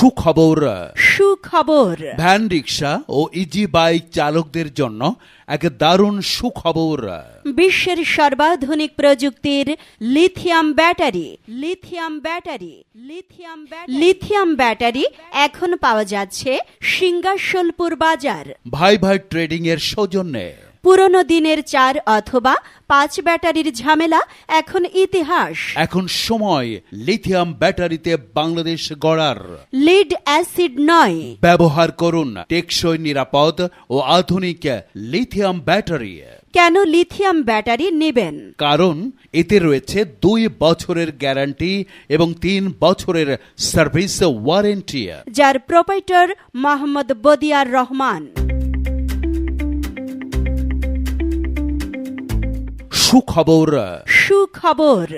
সুখবর। সুখবর। Van rickshaw ও ইজি বাইক চালকদের জন্য এক দারুণ সুখবর। বিশ্বের সর্বাধুনিক প্রযুক্তির lithium battery lithium battery lithium lithium battery এখন পাওয়া যাচ্ছে সিঙ্গাসলপুর বাজার। ভাই ভাই ট্রেডিং এর সৌজন্যে। পুরনো দিনের চার অথবা পাঁচ ব্যাটারির ঝামেলা এখন ইতিহাস। এখন সময় লিথিয়াম ব্যাটারিতে বাংলাদেশ গড়ার। লিড অ্যাসিড নয়। ব্যবহার করুন টেকসই নিরাপদ ও আধুনিক লিথিয়াম ব্যাটারি। কেন লিথিয়াম ব্যাটারি নেবেন? কারণ এতে রয়েছে দুই বছরের গ্যারান্টি এবং তিন বছরের সার্ভিস ওয়ারেন্টি। যার প্রোপাইটার মোহাম্মদ বদিয়ার রহমান। সুখবর। সুখবর।